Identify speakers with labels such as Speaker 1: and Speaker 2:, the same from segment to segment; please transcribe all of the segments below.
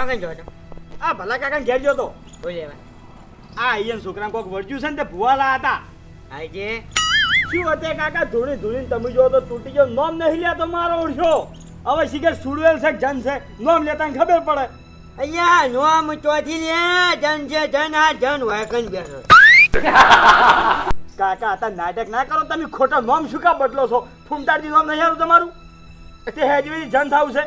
Speaker 1: કાકા જો
Speaker 2: આ ભલા કાકા ઘેર ગયો તો?
Speaker 1: બોલે
Speaker 2: આ અહીંયા છોકરા કોક વળગ્યું છે ને તે ભુવાલા હતા.
Speaker 1: આજે
Speaker 2: શું હતે કાકા ધૂળી ધૂળી તમે જો તો તૂટી ગયો. નોમ નહીં તો મારો ઓળખ્યો હવે શિખર સુડવેલ છે જન છે? નોમ લેતા ખબર પડે.
Speaker 1: અહીંયા નોમ ચોથી લે જન છે જન આ જન હોય કઈ બેઠો.
Speaker 2: કાકા હતા નાટક ના કરો. તમે ખોટા નોમ શું કા બદલો છો? ફૂમતાડજી નોમ નહીં આવ્યું તમારું? તે હેજવી જન થાવ છે.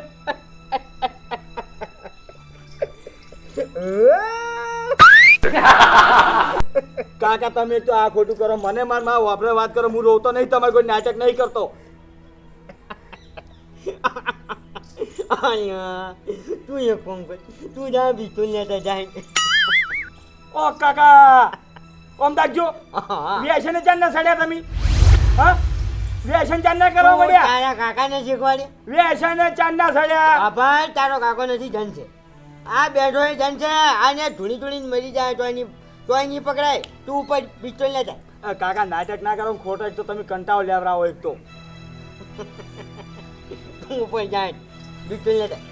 Speaker 2: કાકા તમે તો આ ખોટું કરો. મને મારમાં વાપરે વાત કરો. હું રોતો નહીં. તમારે કોઈ નાટક નહીં કરતો.
Speaker 1: તું એ કોણ કર તું જા બિસ્તુલ લેતા જાય.
Speaker 2: ઓ કાકા. ઓમ દાખજો. વ્યસન ચાર ના સડ્યા તમે. હા? વ્યસન ચાર ના કરો
Speaker 1: તું
Speaker 2: મળ્યા?
Speaker 1: કાકા કાકાને શીખવાડી
Speaker 2: વ્યસન ચાંદ ના સડ્યા.
Speaker 1: ભાઈ તારો કાકો નથી જન છે આ બેઠો એ જન છે આને ધૂણી ધૂણીને મરી જાય તો એની તો એની પકડાય. તું ઉપર પિસ્તોલ લે જાય
Speaker 2: કાકા નાટક ના કરો ખોટો તો તમે કંટાળો લેવરાવો એક તો.
Speaker 1: તું ઉપર જાય પિસ્તોલ લે જાય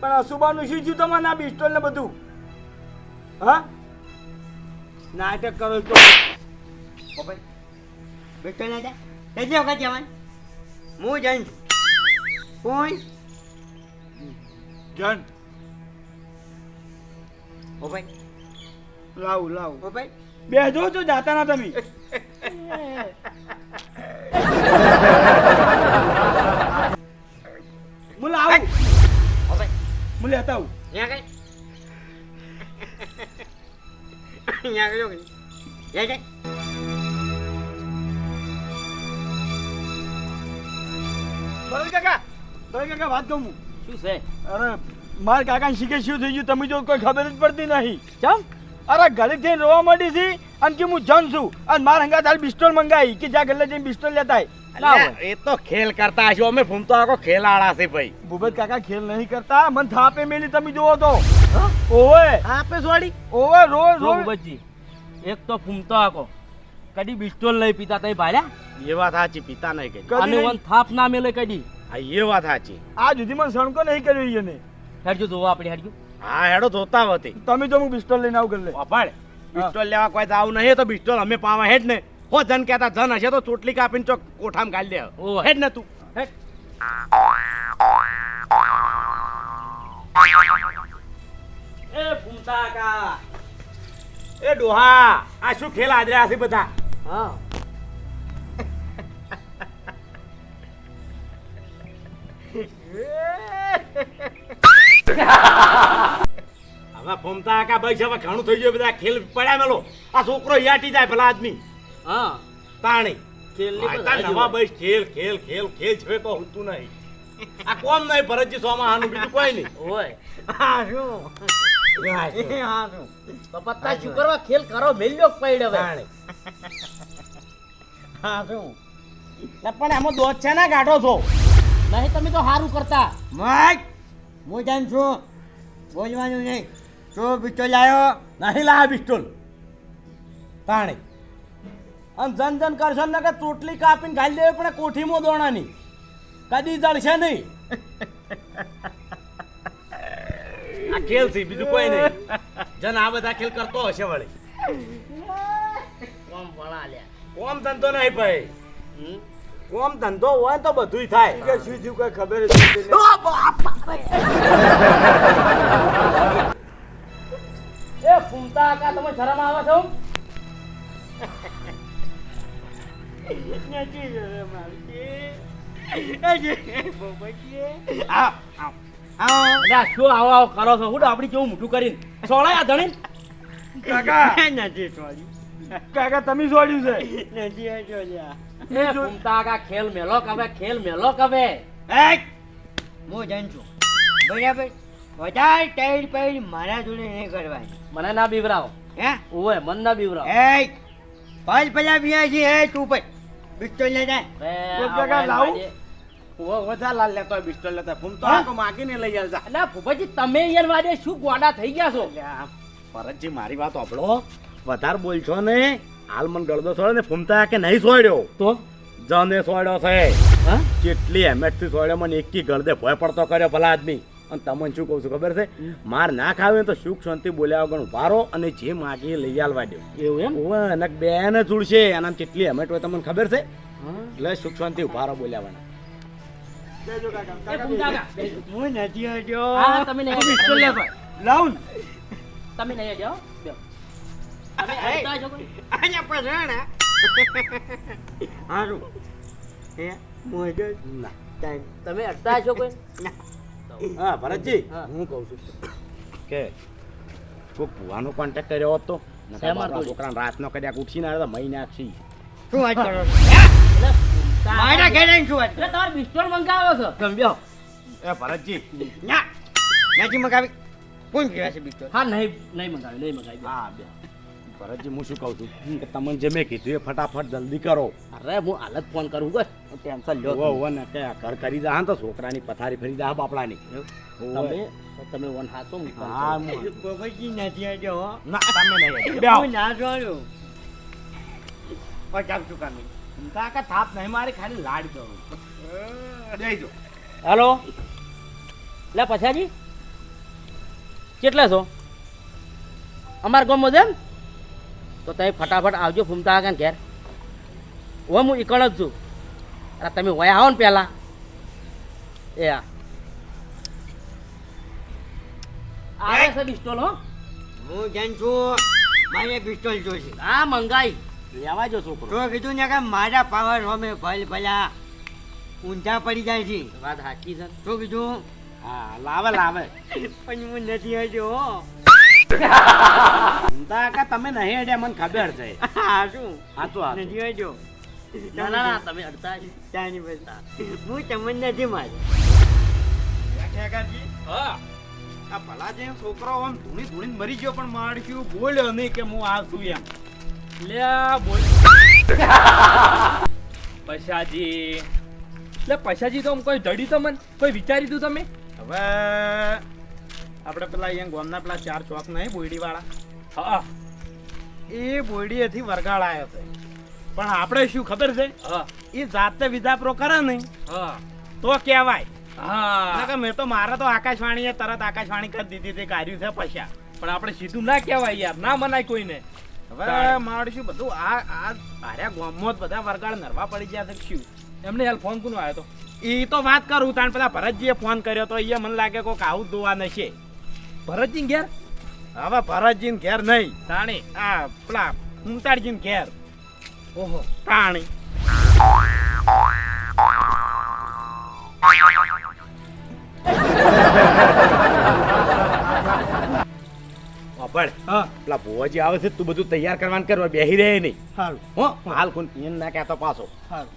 Speaker 2: પણ અશુભાનું શું થયું તમારે આ પિસ્તોલ ને બધું? હા? નાટક કરો તો.
Speaker 1: પિસ્તોલ લે જાય કેટલી વખત જવાનું હું જન કોઈ કોણ?
Speaker 2: જન.
Speaker 1: ઉપર
Speaker 2: લાવ લાવ.
Speaker 1: ઉપર
Speaker 2: બેજો છો જાતા ના તમે. હું લાવું? હું લેતા આવું.
Speaker 1: ત્યાં કઈ કઈ લે જાય
Speaker 2: બરાબર કાકા બરાબર કાકા વાત કહું
Speaker 3: શું છે?
Speaker 2: અરે માર કાકા શીખે શું થઈ ગયું તમે જો કોઈ ખબર જ પડતી નહીં.
Speaker 3: ચમ?
Speaker 2: અરે ઘરે જઈને રોવા માંડી છે? અને કે હું જન છું? અને માર હંગા તાર બિસ્ટોલ મંગાવી કે જ્યાં ગલ્લે જઈને બિસ્ટોલ લેતા
Speaker 4: એ તો ખેલ કરતા હશો. અમે ફૂમતો આખો ખેલાડા છે ભાઈ.
Speaker 2: ભૂપત કાકા ખેલ નહીં કરતા. મન થાપે મેલી તમે જોવો તો. ઓવે.
Speaker 4: આપે સોડી?
Speaker 2: ઓવે
Speaker 3: રો
Speaker 2: રો.
Speaker 3: ભૂપતજી, એક તો ફૂમતો આખો. કદી બિસ્ટોલ નહીં પીતા તઈ ભાલ્યા?
Speaker 4: એ વાત સાચી પીતા નહીં
Speaker 2: કદી.
Speaker 3: અને વન થાપ ના મેલે કદી.
Speaker 4: હા એ વાત સાચી.
Speaker 2: આ જુદી મને સણકો નહીં કર્યો એને.
Speaker 3: હેડજો જોવા આપણે હેડજો.
Speaker 4: હા હેડો જોતા હતી
Speaker 2: તમે જો હું પિસ્તોલ લઈને આવું ગલ્લે
Speaker 4: વાપડ. પિસ્તોલ લેવા કોઈ આવું નહીં તો પિસ્તોલ અમે પાવા હેડ ને. હો જન કહેતા જન હશે તો ચોટલી કાપીને ચોક કોઠામાં ગાલી દે.
Speaker 3: ઓ
Speaker 4: હેડ ને તું.
Speaker 3: હેડ.
Speaker 4: એ ફૂમતા કા. એ ડોહા આ શું ખેલ આદર્યા છે બધા?
Speaker 1: હા.
Speaker 4: હવે ફૂમતા કા ભાઈ હવે ઘણું થઈ ગયું બધા ખેલ પડ્યા મેલો. આ છોકરો યાટી જાય ભલા આદમી.
Speaker 3: હા.
Speaker 4: તાણી. નવા ભાઈ ખેલ ખેલ ખેલ ખેલ છે તો હોતું નહીં. આ કોમ નહીં ભરતજી સોમાં હાનું બીજું કોઈ નહીં.
Speaker 3: ઓય
Speaker 1: હા શું? હા શું?
Speaker 3: તો પત્તા શું કરવા? ખેલ કરો મેલ્યો પડ્યો હવે?
Speaker 1: હા શું?
Speaker 4: પણ એમાં દોધ છે ને ગાઢો છો.
Speaker 3: નહીં તમે તો સારું કરતા.
Speaker 1: મત હું જાણ છું બોલવાનું નહીં. તું પિસ્તોલ લાયો.
Speaker 4: નહીં લાયા પિસ્તોલ. પાણી. અને જન જન કરશે ને કે ચોટલી કાપીને ગાલી દેવી પડે કોઠીમાં દોણાની કદી જળશે નહીં. આ ખેલ છે બીજું કોઈ નહીં. જન આ બધા ખેલ કરતો હશે વળી.
Speaker 3: કોમ વળા લે.
Speaker 4: કોમ ધંધો નહીં ભાઈ? કોમ ધંધો હોય તો બધુંય થાય.
Speaker 2: કે શું થયું કઈ ખબર નથી.
Speaker 3: એ ફૂમતા કા તમે શરમ આવે છો?
Speaker 2: નથી શરમ આવતી.
Speaker 4: આ આ
Speaker 3: અલ્યા શું આવો આવો કરો છો? હું આપડી કેવું મોટું કરીને. સોળાય ધણી?
Speaker 2: કાકા.
Speaker 1: નથી છોડ્યું
Speaker 2: કાકા તમે છોડ્યું છે.
Speaker 1: નથી છોડ્યા
Speaker 3: એ ફૂમતા કા ખેલ મેલો કવે ખેલ મેલો કવે.
Speaker 1: હું જાણ છું. બરાબર. વધારે ટાઈડ પાઈડ મારા જોડે નહીં કરવાની.
Speaker 3: મને ના બીવરાવો.
Speaker 1: હે?
Speaker 3: ઓય મન ના બીવરાવો.
Speaker 1: એ પાંચ પચાસ પિયા છે એ તું પર બિસ્ટોલ લે જાય
Speaker 3: બે
Speaker 2: એક જગા લાવું?
Speaker 4: વજા લાલ લેતો બિસ્ટોલ લેતા લેતો. ફૂમતો
Speaker 1: હા?
Speaker 4: આખો માગીને લઈ
Speaker 3: ફૂફાજી તમે યાર વાડે શું ગોડા થઈ ગયા છો?
Speaker 4: ભરતજી મારી વાત આપણો વધારે બોલશો ને હાલ મને ગળદો છોડે ને ફૂમતા કે નહીં છોડ્યો?
Speaker 3: તો?
Speaker 4: જને છોડ્યો છે.
Speaker 3: હા?
Speaker 4: કેટલી હેમેટથી છોડ્યો મને એકી ગળદે ભય પડતો કર્યો ભલા આદમી. અને તમને શું કહું છું ખબર છે? માર ના ખાવે તો સુખ શાંતિ બોલ્યા વગર વારો અને જે માગી લઈ આલવા દો
Speaker 3: એવું એમ?
Speaker 4: ઓવે અને બેન ઉડશે એના કેટલી હમેટ હોય તમને ખબર છે? એટલે સુખ શાંતિ ઉભારો બોલ્યાવાના.
Speaker 1: હું નથી હટ્યો.
Speaker 3: તમે નહીં.
Speaker 2: લાવ
Speaker 3: તમે તમે
Speaker 1: હારું. હે મોજ
Speaker 4: ના.
Speaker 3: તમે અડતા છો કોઈ?
Speaker 4: હા ભરતજી.
Speaker 3: હા.
Speaker 4: હું કહું છું. કે કોઈ ભુવાનો કોન્ટેક્ટ કર્યો હોત તો? છોકરાને રાતનો કદાચ ઉઠીને આવે તો મહી
Speaker 1: શું વાત કરો મારા ઘેર શું વાત?
Speaker 3: એટલે તમારે પિસ્તોલ મંગાવો છો? તમે
Speaker 4: એ ભરતજી
Speaker 1: ના નથી મંગાવી. કોણ પીવા છે બિસ્તોલ
Speaker 3: હા નહીં નહીં મંગાવી નહીં મંગાવી
Speaker 4: હા બે ભરતજી હું શું કહું છું? કે તમને જે મેં કીધું એ ફટાફટ જલ્દી કરો.
Speaker 3: અરે હું હાલત ફોન કરું કોઈ ટેન્શન લો
Speaker 4: ઓવો ને કે ઘર કરી દા. તો છોકરાની પથારી ફરી દા બાપડાની.
Speaker 3: તમે? તમે વન હાસો હા.
Speaker 4: હું-
Speaker 1: નથી આજો
Speaker 4: ના તમે નહીં.
Speaker 1: હું ના જોયું. પચાસ ટકા નહીં
Speaker 4: કાકા થાપ નહીં મારી ખાલી લાડ કરું. દેજો
Speaker 3: હેલો? લે પછાજી. કેટલા છો? અમારા ગામમાં છે એમ? તો તમે ફટાફટ આવજો ફૂમતા આગળ ઘેર. હું હું એકણ જ છું. અરે તમે વયા આવો ને પહેલાં એ આ. આવે છે હો.
Speaker 1: હું જાણ છું મારે પિસ્તોલ જોઈશે.
Speaker 3: હા મંગાઈ. લેવા જો છોકરો.
Speaker 1: તો કીધું ને કે મારા પાવર હોમે ભલ ભલા ઊંધા પડી જાય છે.
Speaker 3: વાત સાચી છે.
Speaker 1: તો કીધું
Speaker 4: હા લાવે લાવે.
Speaker 1: પણ હું નથી હજુ.
Speaker 4: કાકા તમે નહીં અડ્યા મને ખબર છે.
Speaker 1: શું?
Speaker 4: હાચું હાચું.
Speaker 1: હટ્યો
Speaker 3: ના ના ના તમે અડતા
Speaker 1: તાની હું તમને નથી મારી.
Speaker 2: ઠેકાજી,
Speaker 3: હા.
Speaker 2: આ ભલા જે છોકરો આમ ધૂણી ધૂણીને મરી ગયો પણ માણક્યું બોલ્યો નહીં કે હું આ છું એમ.
Speaker 5: લે બોલ. પૈસાજી. લે પૈસાજી તો કોઈ જડી તો મન કોઈ વિચારી તું તમે?
Speaker 2: હવે આપણે પેલા અહીંયા ગોમના પેલા ચાર ચોક નહીં બોયડી વાળા
Speaker 5: હા.
Speaker 2: એ બોયડીએથી વરગાડ આવ્યો છે. પણ આપણે શું ખબર છે?
Speaker 5: હા.
Speaker 2: એ જાતે વિજાપરો કરે નહીં.
Speaker 5: હા.
Speaker 2: તો કહેવાય.
Speaker 5: હા.
Speaker 2: મેં તો મારે તો આકાશવાણીએ તરત આકાશવાણી કરી દીધી તે કાર્યું છે પૈસા.
Speaker 5: પણ આપણે સીધું ના કહેવાય યાર. ના મનાય કોઈને.
Speaker 2: હવે મારું શું બધું આ આ આર્યા ગામમાં જ બધા વરગાળ નરવા પડી ગયા છે શું?
Speaker 5: એમને હાલ ફોન કોનો આવ્યો તો?
Speaker 2: એ તો વાત કરું તાણ પેલા ભરતજીએ ફોન કર્યો તો એ મને લાગે કોઈક આવું જોવા નશે.
Speaker 5: ભરતજી ઘેર?
Speaker 2: હવે ભરતજીન ઘેર નહીં.
Speaker 5: તાણી.
Speaker 2: આ પેલા ઉમતાડજીને ઘેર.
Speaker 5: ઓહો.
Speaker 4: અપડ
Speaker 2: હા
Speaker 4: પેલા ભુવાજી આવે છે તું બધું તૈયાર કરવાનું કરવા બેહી રહે નહીં.
Speaker 2: સારું
Speaker 4: હો હાલ કોણ એને ના કહેતો પાછો.
Speaker 2: સારું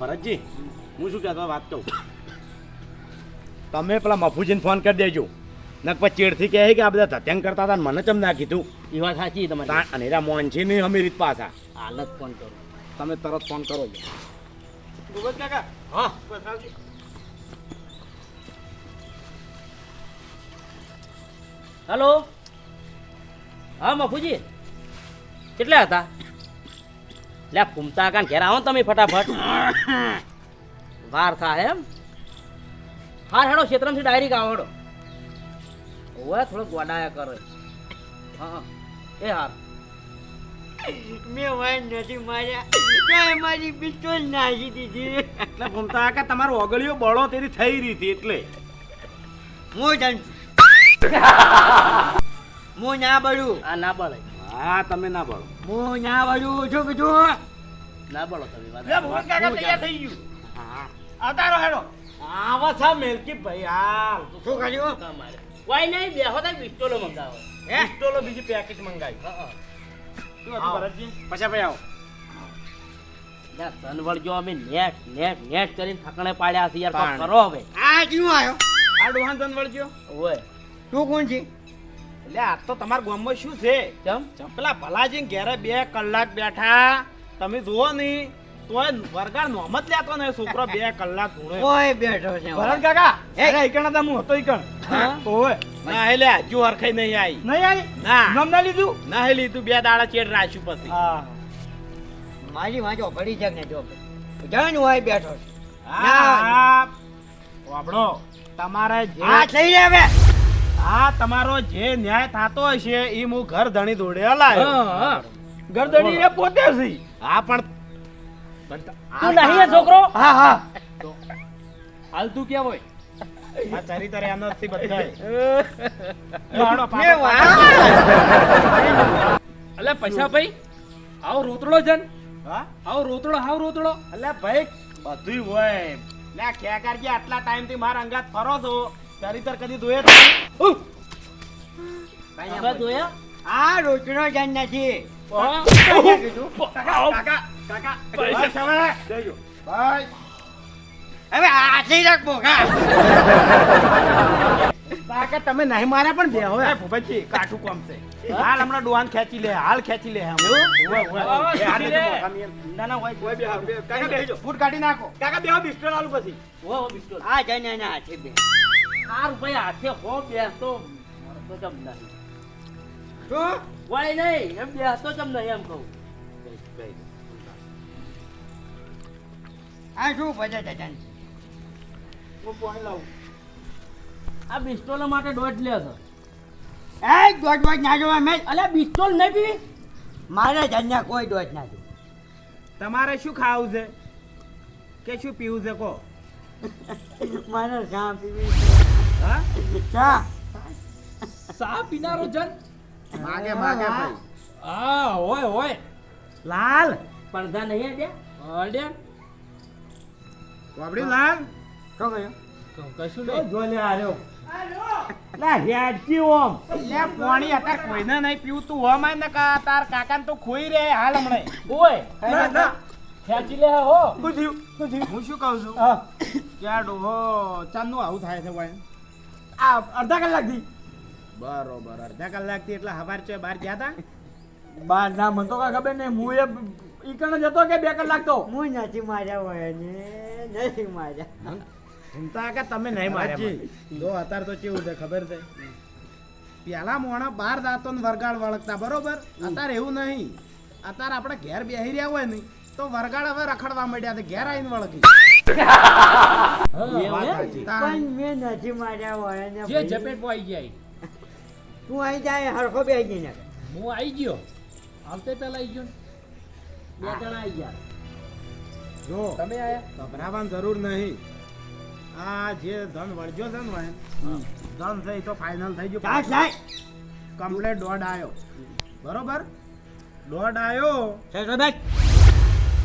Speaker 4: ભરતજી હું શું કહેતો વાત કહું? તમે પેલા મફુજીને ફોન કરી દેજો. નક પછી ચેડથી કહે કે આ બધા ધત્યંગ કરતા હતા મને ચમ ના કીધું.
Speaker 3: એ વાત સાચી તમારી.
Speaker 4: અને એરા મોન છે ને અમી રીત પાછા.
Speaker 3: હાલત ફોન કરો.
Speaker 4: તમે તરત ફોન કરો
Speaker 2: ભૂપત કાકા.
Speaker 4: હા.
Speaker 3: હલો? હા મફુજી. કેટલા હતા? લે ફૂમતા કાન ઘેર આવો તમે ફટાફટ. વાર થાય એમ. હાર હેડો ક્ષેત્રમથી ડાયરેક્ટ હેડો ઓવે થોડો ગોડાયા કર. હા. એ હાર.
Speaker 1: મેં વાય નથી માર્યા. મારી પિસ્તોલ નાખી દીધી.
Speaker 4: એટલે ભમતા કે તમારો ઓગળીઓ બળો તેરી થઈ રહી હતી એટલે.
Speaker 1: હું જાણ હું ના બળું.
Speaker 3: આ ના બળે.
Speaker 4: હા તમે ના બળો.
Speaker 1: હું ના બળું. શું કીધું
Speaker 3: ના બળો તમે વાત
Speaker 2: કાકા તૈયાર થઈ ગયું. હા. રહો હેડો.
Speaker 4: આવા સા મેલકી ભાઈ હાલ.
Speaker 1: શું કર્યું
Speaker 3: તમારે. કોઈ નહીં બેહો તો વિસ્ટોલો મંગાવો.
Speaker 1: હે?
Speaker 4: વિસ્ટોલો બીજી પેકેટ મંગાવી.
Speaker 3: હા હા.
Speaker 2: શું હતું
Speaker 4: પછી ભાઈ આવો.
Speaker 3: યાર સનવડ જો અમે નેટ નેટ નેટ કરીને થકણે પાડ્યા છે યાર કરો હવે.
Speaker 1: આ ક્યું આવ્યો
Speaker 2: આ ડોહાન તન વળજો
Speaker 3: ઓય.
Speaker 1: તું કોણ છે?
Speaker 2: એટલે આ તો તમારા ગામમાં શું છે?
Speaker 3: ચમ?
Speaker 2: પેલા ભલાજી ઘેરે બે કલાક બેઠા. તમે જુઓ નહીં તોય વરગાડ નોમ જ લેતો ને છોકરો બે કલાક ધૂણે
Speaker 1: કોઈ બેઠો છે
Speaker 2: ભરત કાકા અરે ઈકણ હતા હું હતો ઈકણ. ઓય ના એટલે હજુ હરખાઈ નહીં આવી નહીં આવી
Speaker 4: ના.
Speaker 2: નામ ના લીધું? ના હે લીધું બે દાડા ચેડ રાખ્યું પછી.
Speaker 1: મારી વાંચો પડી છે ને જો. જણ હોય બેઠો છે.
Speaker 4: વાપડો. તમારે જે
Speaker 1: હા થઈ જાય હવે.
Speaker 4: આ તમારો જે ન્યાય થતો હશે એ હું ઘર ધણી દોડે લાયો
Speaker 5: ઘર
Speaker 2: ધણી એ પોતે છે.
Speaker 4: હા પણ
Speaker 3: તું નહીં છોકરો?
Speaker 1: હા હા.
Speaker 5: હાલ તું ક્યાં હોય?
Speaker 4: આ ચરિત્ર.
Speaker 5: અલે પૈસા ભાઈ આવો રોતડો જન.
Speaker 4: હા?
Speaker 5: આવો રોતડો હાવ રોતડો.
Speaker 4: અલ્યા ભાઈ બધુંય હોય. લે ખેકારજી આટલા ટાઈમથી મારા અંગાત ફરો છો? ચરિત્ર કદી દોયે જ નહીં.
Speaker 3: હવે
Speaker 1: આ રોટનો જન નથી. કીધું
Speaker 4: કાકા કાકા. બસ હવે.
Speaker 1: રાખ બોગા.
Speaker 4: કાકા તમે નહીં માર્યા પણ બે હવે. ભૂપતજી કાઠું કોમ છે. હાલ હમણાં ડોવાન ખેંચી લે હાલ ખેંચી લે. ના ના હોય
Speaker 2: ઓય બે કાકા બેહજો
Speaker 4: ફૂટ કાઢી નાખો.
Speaker 2: કાકા બેહો બિસ્ટલ આલુ પછી.
Speaker 3: હો ઓ બિસ્ટોલ
Speaker 1: આ જન એના હાથે બે.
Speaker 3: આ રૂપિયા હાથે હો બેસતો તો જમ નહીં.
Speaker 1: શું?
Speaker 3: વાય નહીં એમ બેસતો જમ નહીં એમ કહું.
Speaker 1: આ શું પચાસ જન
Speaker 3: હું પાણી લાવું. આ બિસ્ટોલ માટે દોઢ લે છે.
Speaker 1: એ દોઢ દોઢ ના જોવા મેં?
Speaker 3: અલ્યા બિસ્ટોલ નહીં પીવી?
Speaker 1: મારે જનના કોઈ દોઢ ના
Speaker 4: તમારે શું ખાવું છે? કે શું પીવું છે કો
Speaker 1: મારે ચા પીવી.
Speaker 4: હા?
Speaker 1: ચા?
Speaker 5: સા પીનારો જન?
Speaker 4: માગે માગે ભાઈ.
Speaker 5: હા હોય હોય.
Speaker 4: લાલ.
Speaker 3: પડદા નહીં અડ્યા
Speaker 5: અડ્યા
Speaker 4: વાપડી લાલ.
Speaker 1: શું કહ્યું
Speaker 5: કશું નહીં.
Speaker 4: જો લે આર્યો. લા હેડજી ઓમ. લે પાણી હતા કોઈને નહીં પીવું તું ઓમ આય ને કા તાર કાકાને તો ખોઈ રે હાલ હમણે.
Speaker 3: ઓય
Speaker 4: ના ના.
Speaker 5: ખેંચી લે હો
Speaker 4: શું થયું હું શું કહું છું?
Speaker 2: હા.
Speaker 4: ક્યાં ડોહો ચાંદનું આવું થાય છે ભાઈ.
Speaker 2: આ અડધા કલાકથી.
Speaker 4: બરોબર અડધા કલાકથી એટલે હવાર છે બહાર ગયા હતા
Speaker 2: બાર ના મને તો ખબર નહીં. હું એ ઈ કણે જતો કે બે કલાક તો?
Speaker 1: હું નથી માર્યા હોય ને નથી માર્યા.
Speaker 4: ચિંતા કે તમે નહીં માર્યા જો અત્યારે તો કેવું છે ખબર છે? પેલા મોણા બાર દાંતો ને વરગાડ વળગતા બરોબર? અત્યારે એવું નહીં. અત્યારે આપણે ઘેર બેહી રહ્યા હોય નહીં તો વરગાડ હવે રખડવા માંડ્યા છે ઘેર આવીને વળગી.
Speaker 1: પણ મેં નથી માર્યા હોય ને
Speaker 5: જે આવી જાય
Speaker 1: તું અહીં જાય હરખો બે જઈ ને.
Speaker 5: હું આવી ગયો. આવતે પેલા આવી ગયો ને.
Speaker 3: બે જણા આવી ગયા.
Speaker 4: જો
Speaker 5: તમે આયા?
Speaker 4: ગભરાવાની જરૂર નહીં. આ જે ધન વળજો છે ને ધન તો ફાઇનલ થઈ
Speaker 1: ચાલ
Speaker 4: ગયું
Speaker 1: સાહેબ
Speaker 4: કમ્પ્લેટ દોઢ આવ્યો બરોબર? દોઢ આવ્યો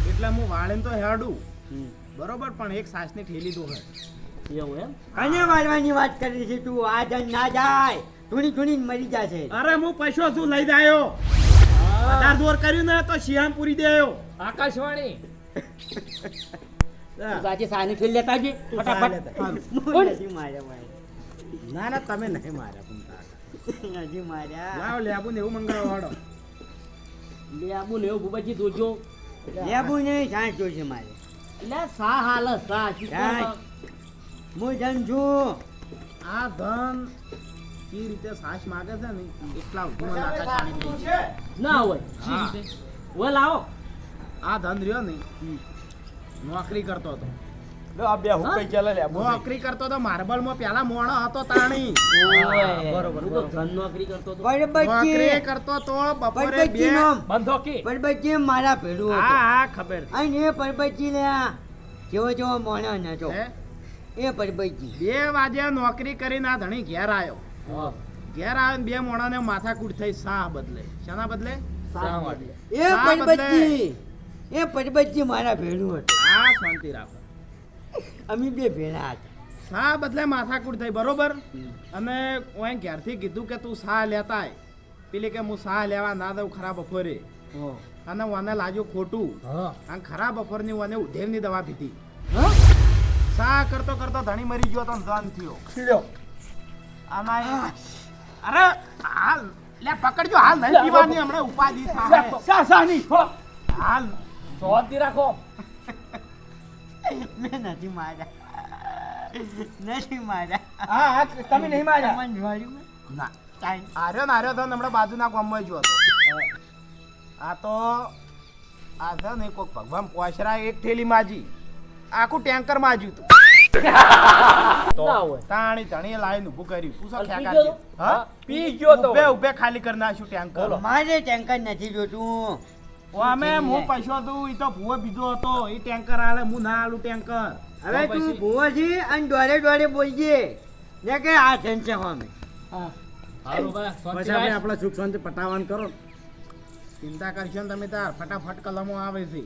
Speaker 4: એટલે હું વાળીને તો હેડું. બરોબર? પણ એક સાસની ઠેલી દો
Speaker 3: એવું એમ?
Speaker 1: કને મારવાની વાત કરી છે તું? આ જન ના જાય. ધૂણી ધૂણી મરી જશે.
Speaker 4: અરે હું પૈસો શું લઈ જાયો દોર કર્યું ને તો શિયામ પૂરી આવ્યો
Speaker 5: આકાશવાણી.
Speaker 3: આજે સાની ફેલ લેતા આવજે ફટાફટ.
Speaker 4: ના ના તમે નહીં માર્યા પણ
Speaker 1: નથી માર્યા.
Speaker 4: લાવ લેબુ ને એવું મંગાવો વાળો
Speaker 3: લે આબુ ને એવું ભૂપતજી જોજો.
Speaker 1: લેબુ નહીં સાંજ જોજે મારે.
Speaker 3: એટલે સા હાલ સા.
Speaker 1: હું જન છું.
Speaker 4: આ ધન એ રીતે સાસ માગે છે ને એટલા સુધી મને આકાશવાણી થઈ છે.
Speaker 3: ના હોય.
Speaker 4: હા.
Speaker 3: ઓય લાવો
Speaker 4: આ ધન રહ્યો ને નોકરી કરતો હતો.
Speaker 2: લો આ બે હુકાઈ ચાલે લે
Speaker 4: નોકરી કરતો હતો માર્બલમાં પેલા મોણો હતો તાણી. બરોબર,
Speaker 3: તો ધન નોકરી કરતો હતો.
Speaker 4: નોકરી કરતો તો બપોરે બે
Speaker 5: બંધોકી
Speaker 1: પરબચ્ચી મારા ભેડું
Speaker 4: હા હા ખબર.
Speaker 1: અને એ પરબચ્ચી લે જેવો જેવો મોણો ને
Speaker 4: જો
Speaker 1: એ પરબચ્ચી
Speaker 4: બે વાગે નોકરી કરીને આ ધણી ઘેર આવ્યો. ઘેર આવે બે બે મોણાને માથાકૂટ થઈ સા બદલે. શાના બદલે?
Speaker 5: માટે
Speaker 1: એ
Speaker 4: શા
Speaker 1: પરબચ્ચી એ પરબચ્ચી મારા ભેડું હતું.
Speaker 4: હા શાંતિ રાખો.
Speaker 1: અમે બે ભેળા હતા.
Speaker 4: શાહ બદલે માથાકૂટ થઈ બરોબર? અને ઓય ઘેરથી કીધું કે તું શાહ લેતા પેલી કે હું સા લેવા ના દઉં ખરાબ બપોરે. અને ઓને લાજુ ખોટું.
Speaker 5: હા.
Speaker 4: અને ખરાબ બપોરની ઓને ઉધેરની દવા પીધી. સા કરતો કરતો ધણી મરી ગયો તો ધન થયો.
Speaker 2: લ્યો
Speaker 4: અરે હાલ. લે પકડજો. હાલ નહીં પીવાની હમણાં ઉપાધિ થાય.
Speaker 2: સા સા ની
Speaker 4: હાલ.
Speaker 5: શાંતિ રાખો.
Speaker 1: મેં નથી માર્યા. નથી માર્યા.
Speaker 2: હા હા તમે નહીં માર્યા?
Speaker 1: તમને જોયું
Speaker 4: ના. આર્યો ને આર્યો તો હમણાં બાજુના ગામમાં જ હતો. આ તો આ છે ને કોઈક ભગવાન પોસરા એક થેલી માજી. આખું ટેન્કરમાં આવ્યું હતું
Speaker 3: ના હોય.
Speaker 4: તાણી ધણીએ લાઈન ઊભું કર્યું. પૂછો
Speaker 3: અને ગયો?
Speaker 4: હા?
Speaker 5: પી ગયો તો
Speaker 4: ઉભે ઉભે ખાલી કરી નાખ્યું ટેન્કર.
Speaker 1: મારે ટેન્કર નથી જોતું.
Speaker 4: અમે હું પૈસો દઉં ઈ તો ભૂવો બીજો હતો. ઈ ટેન્કર આલે હું ના આલું ટેન્કર.
Speaker 1: હવે તું ભૂવો છે અને દોડે દોડે બોલજે. ને કે આ છે અમે
Speaker 4: પછી આપણે સુખ શાંતિ પટાવન કરો. ચિંતા કરશો ને તમે તાર. ફટાફટ કલમો આવે છે.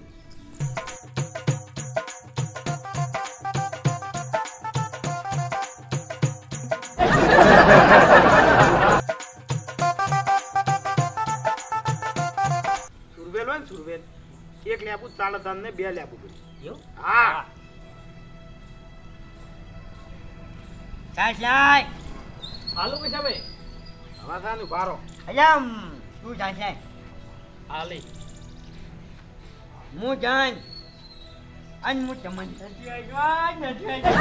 Speaker 4: ચાલે તને ને બે લેબુ
Speaker 3: એવું?
Speaker 4: હા.
Speaker 1: લાય
Speaker 5: હાલો પૈસા ભાઈ
Speaker 4: હવે સાનું બારો
Speaker 1: અયમ તું લાય
Speaker 5: હાલે.
Speaker 1: હું જાન અને હું તમને નથી આવ્યો નથી આવ્યો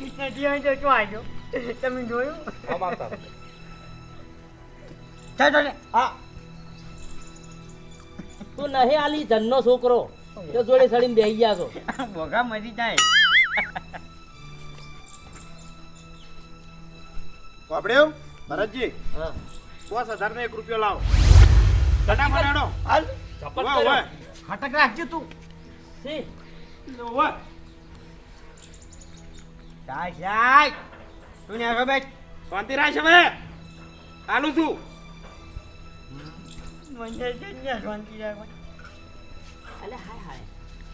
Speaker 1: નથી આવ્યો શું આવ્યો તમે જોયું? હા.
Speaker 3: તું નહીં આલી જન્નો છોકરો. તો જોડે સડીને બેહી ગયા છો.
Speaker 1: બોગા મરી જાય.
Speaker 4: બાપડે ભરતજી
Speaker 3: હા.
Speaker 4: પાંચ હજાર ને એક રૂપિયો લાવો. ફટાફટ હેડો.
Speaker 1: હાલ.
Speaker 4: હટક રાખજે તું.
Speaker 3: શી?
Speaker 4: ઓય.
Speaker 1: લાય તું ને હવે બેઠ.
Speaker 4: શાંતિ રાખ હવે. આલું છું.
Speaker 1: છે શાંતિ અલે હાય હાય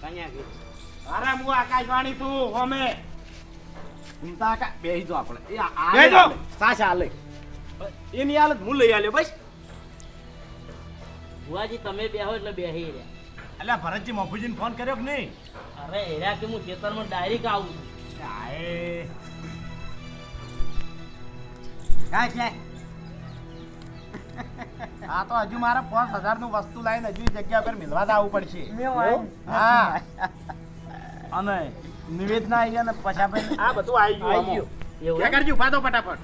Speaker 1: કન્યા
Speaker 4: અરે હું આકાશવાણી તું હોમે
Speaker 6: ચિંતા કા બેહી જો આપણે એ આ- આ
Speaker 4: બેહી જો.
Speaker 6: સાચા હાલે એની હાલત હું લઈ આલ્યો બસ.
Speaker 3: ભુવાજી તમે બેહો એટલે બેહી રહ્યા.
Speaker 6: અલ્યા ભરતજી મફુજીને ફોન કર્યો કે નહીં?
Speaker 3: અરે એરા કે હું ખેતરમાં ડાયરેક્ટ આવું છું.
Speaker 6: આએ
Speaker 1: કાય લાય
Speaker 4: આ તો હજુ મારે પાંચ હજારનું વસ્તુ લાવીને હજુ જગ્યા પર મિલવા જ આવવું પડશે. હા. અને નિવેદના આવી પછી આપણે આ બધું આવી ગયું
Speaker 3: આવી ગયું.
Speaker 4: ક્યાં કરજો? ઊભા તો ફટાફટ.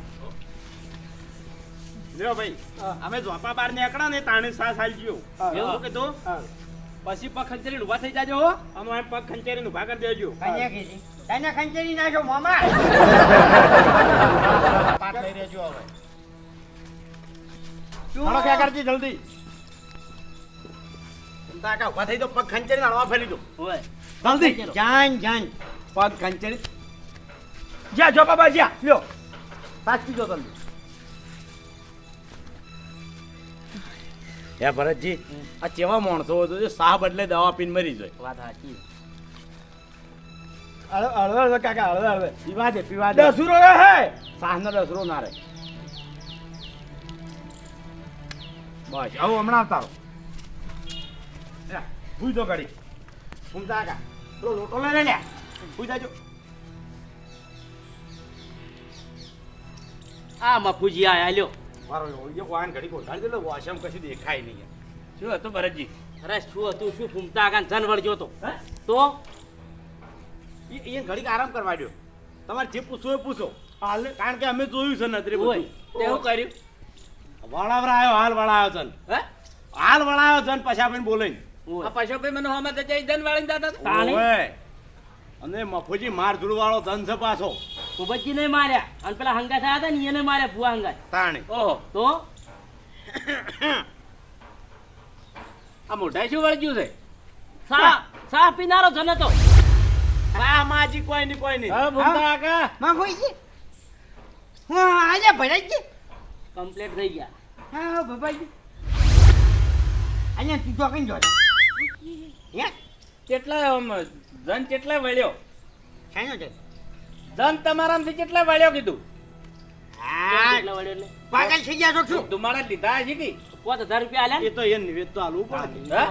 Speaker 4: લ્યો ભાઈ અમે ઝોપા બાર નીકળ્યા ને તાણે સાસ આવી ગયો.
Speaker 3: એવું?
Speaker 4: કીધું?
Speaker 5: પછી પગ ખંચેરી ઊભા થઈ જાજો
Speaker 4: અમે એમ પગ ખંચેરી ઊભા કરી દેજો.
Speaker 1: તને ખંચેરી નાખ્યો મામા.
Speaker 4: પાઠ લઈ રહેજો હવે.
Speaker 1: તું
Speaker 4: કે કરજી જલ્દી? ચિંતા કા ઊભા થઈ તો પગ ખંચરી નાળવા ફેરી દો.
Speaker 3: ઓય
Speaker 4: જલ્દી.
Speaker 1: જાન જાન.
Speaker 6: પગ ખંચરી.
Speaker 4: જા જો બાબા જા લ્યો. સાચી જો જલ્દી.
Speaker 6: હે ભરતજી આ કેવા માણસો હતો જે સાહ બદલે દવા પીને મરી જાય.
Speaker 3: વાત સાચી
Speaker 4: હળવે હળવે કાકા હળવે હળવે.
Speaker 6: પીવા દે પીવા દે.
Speaker 4: દસુરો હે.
Speaker 6: સાહનો દસરો ના રહે.
Speaker 4: બસ આવો હમણાં આવતા રહો. ભૂઈ દો ગાડી. ઘૂમતા કા પેલો લોટો લઈ લે લ્યા ભૂઈ જાજો.
Speaker 3: આ મફુજી આયા લ્યો.
Speaker 6: મારો એ વાહન ઘડી કોઠાડી દે વાશમ કશું દેખાય નહીં શું હતું ભરતજી?
Speaker 3: અરે શું હતું? શું ફૂમતા આગા જન વળગ્યો તો? તો?
Speaker 6: એ ઘડીક આરામ કરવા દો તમારે જે પૂછો એ પૂછો. કારણ કે અમે જોયું છે
Speaker 3: નદરી
Speaker 6: બધું.
Speaker 3: તે શું કર્યું?
Speaker 6: વળાવરા આવ્યો હાલ વળાયો છે
Speaker 5: હે?
Speaker 6: હાલ વળાયો છે ને પછી આપણે બોલે.
Speaker 5: આ પૈસા ભાઈ મને હોમાં જઈ ધન વાળીને દાદા
Speaker 3: તાણે?
Speaker 6: અને મફુજી માર વાળો ધન છે પાછો.
Speaker 3: કુબજી નહીં માર્યા. અને પેલા હંગા થયા હતા ને એને માર્યા ભુવા હંગા
Speaker 6: તાણે.
Speaker 5: ઓહો.
Speaker 3: તો?
Speaker 5: આ મોઢાએ શું વળગ્યું છે?
Speaker 3: સા સા પીનારો જન હતો?
Speaker 6: આ માજી કોઈ નહીં કોઈ નહીં
Speaker 5: હા ભૂમતા કાકા
Speaker 1: માં આજે ભરાઈ છે
Speaker 3: કમ્પ્લીટ થઈ ગયા.
Speaker 1: હા બાબાજી અહીંયા સીધો કઈ હે?
Speaker 5: કેટલા ધન કેટલા વળ્યો?
Speaker 1: શાનો છે.
Speaker 5: ધન તમારામાંથી કેટલા વળ્યો કીધું?
Speaker 1: હા
Speaker 3: કેટલા
Speaker 1: પાગલ થઈ ગયા છો શું?
Speaker 5: ધુમાડા લીધા છે કે
Speaker 3: પોત હજાર રૂપિયા આલ્યા
Speaker 6: એ તો એ નિવેદ તો હાલવું પડે.
Speaker 5: હે?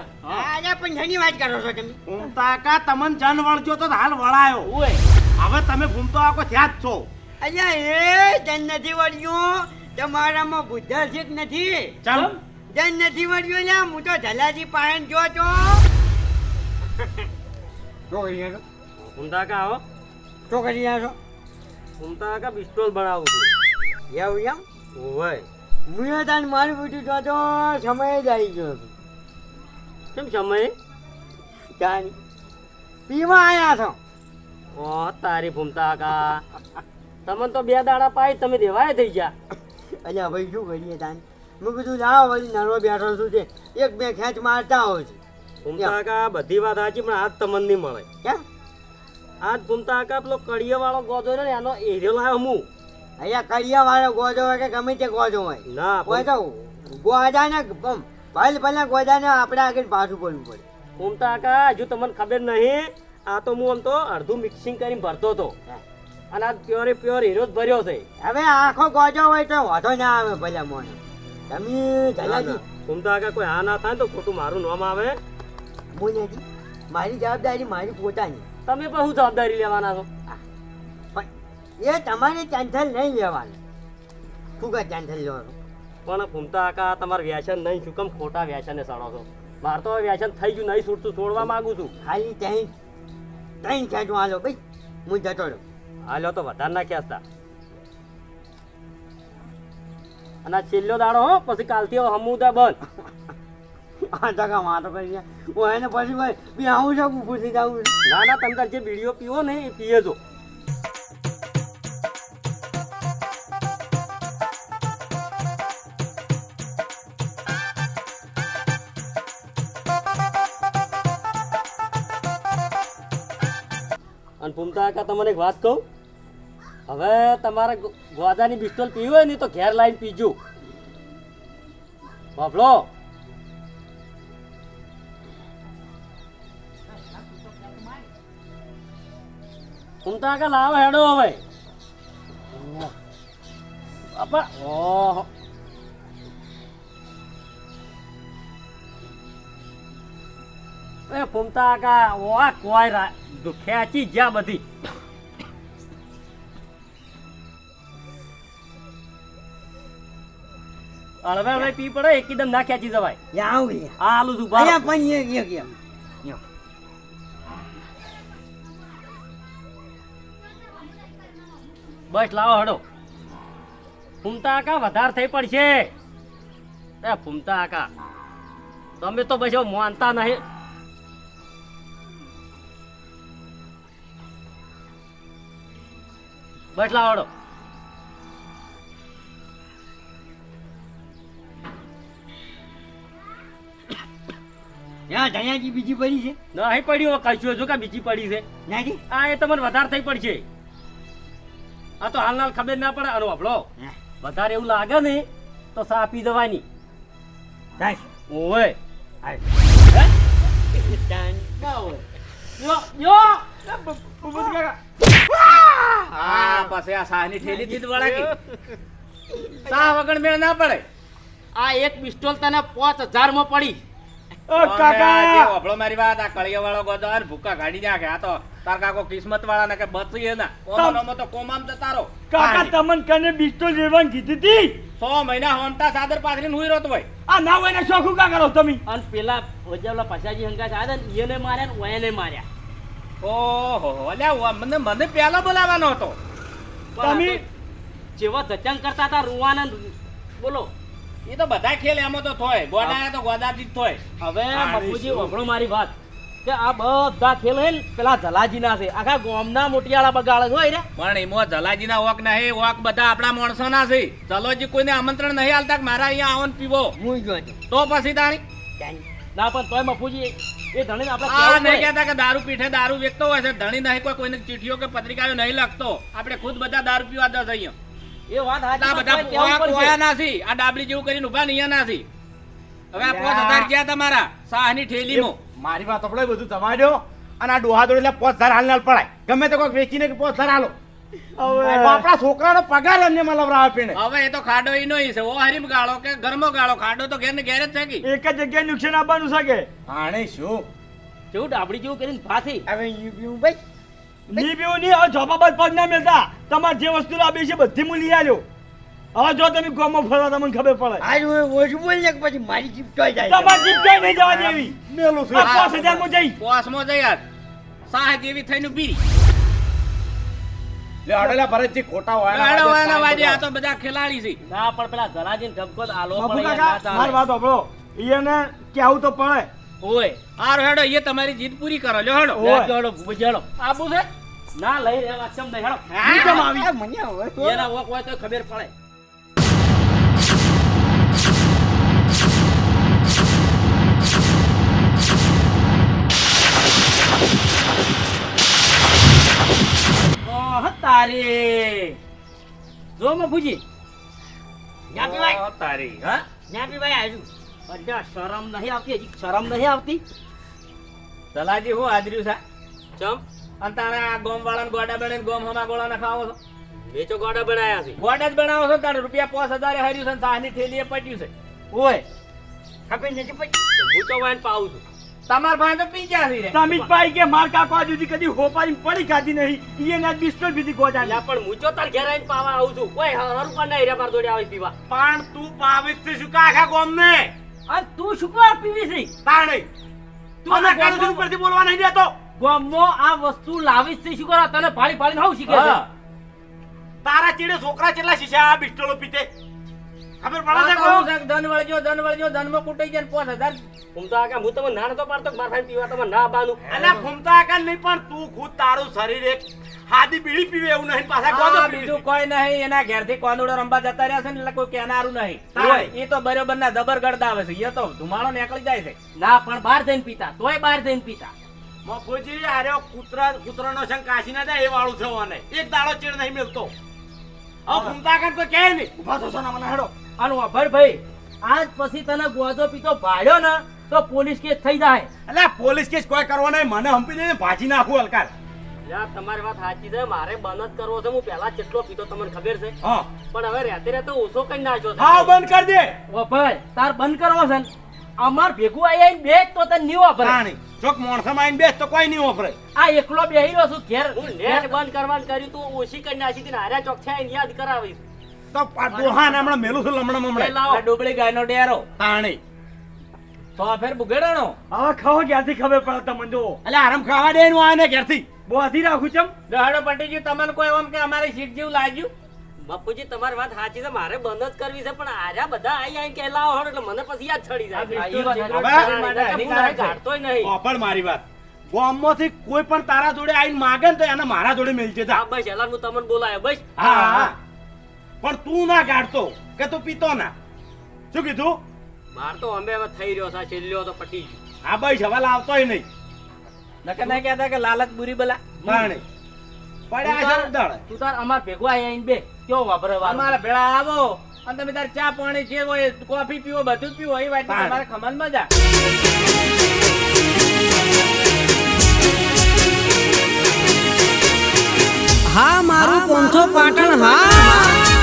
Speaker 1: પણ પંજાની વાત કરો છો તમે?
Speaker 6: ઘૂમતા કા તમન જન વળજો તો હાલ વળાયો.
Speaker 3: ઓય.
Speaker 6: હવે તમે ઘૂમતો આખો થયા જ છો.
Speaker 1: અહીંયા એ જન નથી વળ્યું. તમારામાં બુદ્ધા શીખ નથી.
Speaker 6: ચાલો.
Speaker 1: જન નથી મળ્યો ને હું તો ધલાજી પાયન જો તો શું કરી રહ્યા છો
Speaker 3: ફૂમતા કા હો?
Speaker 1: શું કરી રહ્યા છો
Speaker 3: ફૂમતા કા પિસ્તોલ બનાવું છું?
Speaker 1: એવું એમ?
Speaker 3: ઓય
Speaker 1: હું એ તાન મારું બેઠું તો તો સમય જ આવી ગયો
Speaker 3: કેમ સમય?
Speaker 1: જાણી પીવા આયા છો.
Speaker 7: ઓ તારી ફૂમતા કા. તમને તો બે દાડા પાઈ તમે દેવાય થઈ ગયા.
Speaker 1: અલ્યા ભાઈ શું કરીએ તાન? મેં કીધું જાઓ વળી નાનો બેઠો શું છે એક બે ખેંચ મારતા હોય છે.
Speaker 7: કુમતાકા બધી વાત સાચી પણ આજ તમને નહીં મળે.
Speaker 1: કેમ?
Speaker 7: આજ કુમતાકા પેલો કડિયા વાળો ગોદો ને એનો એરિયો લાવ્યો હું
Speaker 1: અહીંયા કડિયા વાળો ગોજો હોય કે ગમે તે ગોજો હોય.
Speaker 7: ના
Speaker 1: હોય તો ગોજાને ભલે ભલે ગોજાને આપણે આગળ પાછું બોલવું પડે.
Speaker 7: કુમતાકા હજુ તમને ખબર નહીં આ તો હું આમ તો અડધું મિક્સિંગ કરીને ભરતો હતો. અને આ પ્યોરે પ્યોર હીરો જ ભર્યો છે.
Speaker 1: હવે આખો ગોજો હોય તો વાંધો ના આવે ભલે મોને. તમે જલાજી
Speaker 7: ફૂમતા આગળ કોઈ હા ના થાય તો ખોટું મારું નામ આવે.
Speaker 1: મોનેજી મારી જવાબદારી મારી પોતાની.
Speaker 7: તમે પણ શું જવાબદારી લેવાના છો?
Speaker 1: પણ એ તમારે ટેન્શન નહીં લેવાનું. શું કે ટેન્શન લેવાનું
Speaker 7: પણ ફૂમતા કાકા તમારું વ્યસન નહીં. શું કેમ ખોટા વ્યસને સડો છો? મારે તો વ્યસન થઈ ગયું નહીં છૂટતું છોડવા માંગુ છું.
Speaker 1: ખાલી ત્યાં ત્રણ ખેંચવા લો ભાઈ. હું જતો રહું.
Speaker 7: હાલ્યો તો વધારે નાખ્યા હતા અને આ છેલ્લો દાડો હો પછી કાલથી હમું હમુદા બંધ.
Speaker 1: આ ટકા વાતો કરી હું એને પછી ભાઈ બી આવું છું પૂછી જાઉં
Speaker 7: ના ના તમે તાર જે બીડીઓ પીવો ને એ પીએ જો. અને કાકા તમને એક વાત કહું? હવે તમારે ગોદાની બિસ્ટોલ પીવી હોય ને તો ઘેર લાઈન પીજો. બાપલો કુમતા કા લાવો હેડો હવે. બાપા. ઓહો. એ ફૂમતા કા ઓવા કોઈ રા ચી જ્યાં બધી. હળવે હળવે પી પડે એકદમ ના ખેંચી જવાય.
Speaker 1: આવું
Speaker 7: આ આલુ છું બાર
Speaker 1: પણ એ એક કેમ
Speaker 7: બસ લાવો હડો. ફૂમતા આકા વધાર થઈ પડશે. એ ફૂમતા આકા તમે તો બસ માનતા નહીં. બસ લાવો હડો.
Speaker 1: ત્યાં ધણિયાજી બીજી પડી છે.
Speaker 7: નહીં પડ્યું હવે કશું જો કે બીજી પડી છે.
Speaker 1: નાજી.
Speaker 7: આ એ તમને વધારે થઈ પડશે. આ તો હાલ હાલ ખબર ના પડે અરે આપણો વધારે એવું લાગે ને તો સા પી
Speaker 1: દેવાની.
Speaker 7: ઓવે.
Speaker 6: પછી આ સાહની ઠેલી દીધ વળા કે સાહ વગર મેળ ના પડે.
Speaker 7: આ એક પિસ્તોલ તને પાંચ હજારમાં પડી.
Speaker 2: કાકા!
Speaker 6: વફળો મારી વાત આ કળિયો વાળો ગોદો અને ભૂકા કાઢી નાખે. આ તો તાર કાકો કિસ્મત વાળા ને કે બચી ના કોમાનો તો કોમામ તો તારો
Speaker 2: કાકા તમન કને બિસ્ટોલ લેવાની કીધી હતી
Speaker 6: સો મહિના હોમતા સાદર પાથરીને હુઈ રહ્યો તો ભાઈ
Speaker 2: આ ના હોય ને શોખું કા કરો તમે?
Speaker 7: અને પેલા વજાવલા પછાજી હંગાત સાદ ને એને માર્યા ને ઓયને માર્યા.
Speaker 6: ઓહો અલ્યા મને મને પેલા બોલાવાનો હતો.
Speaker 2: તમે-
Speaker 7: જેવા ધચાંગ કરતા હતા રૂવાના બોલો.
Speaker 6: એ તો બધા ખેલ એમાં તો થોય. ગોડા તો ગોદાજી જ થોય.
Speaker 7: હવે
Speaker 6: હા,
Speaker 7: બાપુજી વગડો મારી વાત. કે આ બધા ખેલ હે પેલા જલાજી ના છે. આખા ગોમના મોટિયાળા બગાડે હોય રે
Speaker 6: પણ એમાં જલાજી ના વોક નહીં વોક બધા આપણા માણસો ના છે જલોજી કોઈને આમંત્રણ નહીં આલતા કે મારા અહીંયા આવો ને પીવો.
Speaker 1: હું ગયો
Speaker 6: તો પછી તાણી?
Speaker 7: ના પણ તોય બાપુજી એ ધણી આપણે
Speaker 6: આ નહીં કહેતા કે દારૂ પીઠે દારૂ વેચતો હોય છે. ધણી નહીં કોઈ કોઈને ચીઠીઓ કે પત્રિકાઓ નહીં લખતો. આપણે ખુદ બધા દારૂ પીવા દસ અહીંયા.
Speaker 7: એ વાત
Speaker 6: આ બધા પોયા
Speaker 7: કહેવું
Speaker 6: પોયા
Speaker 7: પડશે.
Speaker 6: નાસી. આ ડાબલી જેવું કરીને ઊભા નહીં નાસી. હવે આ પોચ હજાર ગયા તમારા સાહની ઠેલીમાં
Speaker 4: મારી વાત આપણે બધું તમાર્યો અને આ ડોહા દોડી એટલે પોચ હજાર હાલ ના પડાય. ગમે તે કોઈક વેચીને કે પોચ હજાર હાલો. આપણા છોકરાનો પગાર એમને માં લવરાવે પીણે
Speaker 6: હવે એ તો ખાડો એ નો છે. ઓ હરીમ ગાળો કે ઘરમો ગાળો. ખાડો તો ઘેર ને ઘેર જ છે કે.
Speaker 2: એક જ જગ્યાએ નુકસાન આપવાનું છે કે?
Speaker 4: આણે શું?
Speaker 7: જેવું ડાબડી જેવું કરીને ફાસી.
Speaker 1: હવે ભાઈ
Speaker 2: ની પીવું નહીં હવે જોપાબાદ પગ ના મેલતા તમારે જે વસ્તુ લાવી છે બધી હું લઈ આવ્યો હવે જો તમે ગામમાં ફરવા તમને ખબર પડે.
Speaker 1: આજ હું ઓછું બોલ ને પછી મારી જીપ તોય જાય.
Speaker 2: તમારી જીપ ક્યાંય નહીં જવા દેવી.
Speaker 4: મેલો છે.
Speaker 2: આ પાંચ હજારમાં જઈ.
Speaker 6: પોસમાં જઈ યાર. સાહ જેવી થઈને બીરી
Speaker 4: લે અડેલા ભરતજી ખોટા હોય
Speaker 6: આડા હોય ના વાજે આ તો બધા ખેલાડી છે.
Speaker 7: ના પણ પેલા જલાજીને ધબકો આલો પડે
Speaker 2: મારી વાત સાંભળો. ઈને કેવું તો પડે.
Speaker 3: ઓય
Speaker 6: હારો હેડો એ તમારી જીત પૂરી કરો. લ્યો હેડો.
Speaker 3: હેડો ભૂપતજી
Speaker 6: આબુ છે?
Speaker 3: ના લઈ રહેવા ચમ નહીં હેડો.
Speaker 2: કેમ આવી?
Speaker 3: એના ઓક હોય તો ખબર પડે. તારી જો મફુજી. ન્યા પીવાય.
Speaker 6: તારી હા?
Speaker 3: ન્યા પીવાય આજુ અડ્ડા શરમ નહીં આવતી હજી. શરમ નહીં આવતી?
Speaker 6: તલાજી હું હાજર્યું છે
Speaker 3: ચમ?
Speaker 6: અને તારે આ ગોમ વાળાને ગોડા બનાવીને ગોમ હમા ગોળાને ખાવો છો?
Speaker 3: વેચો ગોડા બનાયા છે.
Speaker 6: ગોડા જ બનાવો છો તારે? રૂપિયા પાંચ હજારે હર્યું છે સાહની થેલીએ પટ્યું છે.
Speaker 3: ઓય ખબર નથી પડી? હું તો વાઈન પાઉં છું.
Speaker 6: તમાર ભાઈ તો પી ગયા છે.
Speaker 2: તમે જ કે માર કાકો કદી હોપારી પડી ખાધી નહીં. ઈ એના જ બિસ્ટોલ બીધી ગોજા
Speaker 3: પણ હું તો તાર ઘેર પાવા આવું છું. કોઈ હરું પણ નહીં રે માર જોડે આવે પીવા.
Speaker 4: પણ તું પાવિત છે શું કા ગોમ ગોમને?
Speaker 3: અને તું શું પીવી છે?
Speaker 4: તાણે તું આના
Speaker 3: કાગળ
Speaker 4: ઉપરથી બોલવા નહીં દેતો.
Speaker 3: ગોમો આ વસ્તુ લાવીશ છે શુક્રવાર તને પાળી પાળીને હું શીખે છે.
Speaker 4: તારા ચેડે છોકરા કેટલા શીશા આ બિસ્ટલો પીતે? ખબર પડે છે
Speaker 6: દન વળજો દન વળજો દનમાં કૂટાઈ જાય
Speaker 4: 5000 ફૂમતા
Speaker 6: આકા ને
Speaker 3: પીતા તોય બહાર
Speaker 4: અરે કૂતરા કૂતરાનો સંગ કાશી ના જાય એ એક દાડો ચીડ નહીં મળતો. હવે ફૂમતા કાકા તો કે નહીં.
Speaker 2: મને હેડો
Speaker 3: અનુ ભાઈ. આજ પછી તને ગોજો પીતો ભાડ્યો ને. તો પોલીસ કેસ થઈ જાય.
Speaker 4: એટલે પોલીસ કેસ કોઈ કરવો નહીં. મને હંપી દે ભાજી નાખું હલકાર.
Speaker 3: યાર તમારી વાત સાચી છે. મારે બંધ જ કરવો છે. હું પહેલા કેટલો પીતો તમને ખબર છે?
Speaker 4: હા.
Speaker 3: પણ હવે રહેતે રહેતે ઓછો કઈ નાખ્યો
Speaker 4: હા બંધ કરી દે.
Speaker 3: વાપર તાર બંધ કરવો છે અમાર ભેગું આઈ બે તો તને નહીં વાપરે.
Speaker 4: તાણી ચોક મોણસામાં આઈને બેસ તો કોઈ નહીં વાપરે.
Speaker 3: આ એકલો બેહી રહ્યો છું ઘેર હું નેટ બંધ કરવાનું કર્યું તું. ઓછી કરી નાખી હતી હાર્યા ચોક છે યાદ કરાવીશ.
Speaker 4: તો આ ડોહાને હમણાં મેલું છું લમણા
Speaker 3: મમણા
Speaker 4: મમણે
Speaker 3: લાવો.
Speaker 6: આ ડુબળી ગાયનો ડેરો.
Speaker 4: તાણી
Speaker 6: સો ફેર બુગેડાનો
Speaker 2: હવે ખાવા ક્યાંથી ખબર પડે તમને જો
Speaker 4: અલ્યા આરામ ખાવા દે નું આને ઘેરથી.
Speaker 2: બહુ આધી રાખું ચમ
Speaker 6: દહાડો પટેજી તમને કોઈ એમ કે અમારે શીખ જેવું લાગ્યું?
Speaker 3: બાપુજી તમારી વાત સાચી છે મારે બંધ જ કરવી છે પણ આજા બધા આઈ આઈ કે લાવો એટલે મને પછી યાદ છડી જાય. નહીં.
Speaker 4: વાપર મારી વાત. ગામમાંથી કોઈ પણ તારા જોડે આઈને માગે ને તો એને મારા જોડે મેલજે જા.
Speaker 3: હા બસ એલા હું તમને બોલાયો બસ.
Speaker 4: હા હા. પણ તું ના ગાડતો કે તું પીતો ના. શું કીધું?
Speaker 3: માર તો અમે હવે થઈ રહ્યો છે આ છેલ્લો તો પટી ગયો.
Speaker 4: આ ભાઈ સવાલ આવતોય નહીં.
Speaker 6: નકે ના કહેતા કે લાલચ બુરી બલા.
Speaker 4: પાણી પડ્યા છે ઉદાળ
Speaker 3: તું તાર અમાર ભેગો આઈને બે. કયો વાપરે વારો?
Speaker 6: અમારા ભેળા આવો. અને તમે તાર ચા પાણી જે હોય કોફી પીવો બધું જ પીવો એ વાત. તમારે ખમણ મજા.
Speaker 8: હા મારું પોંથો પાટણ હા.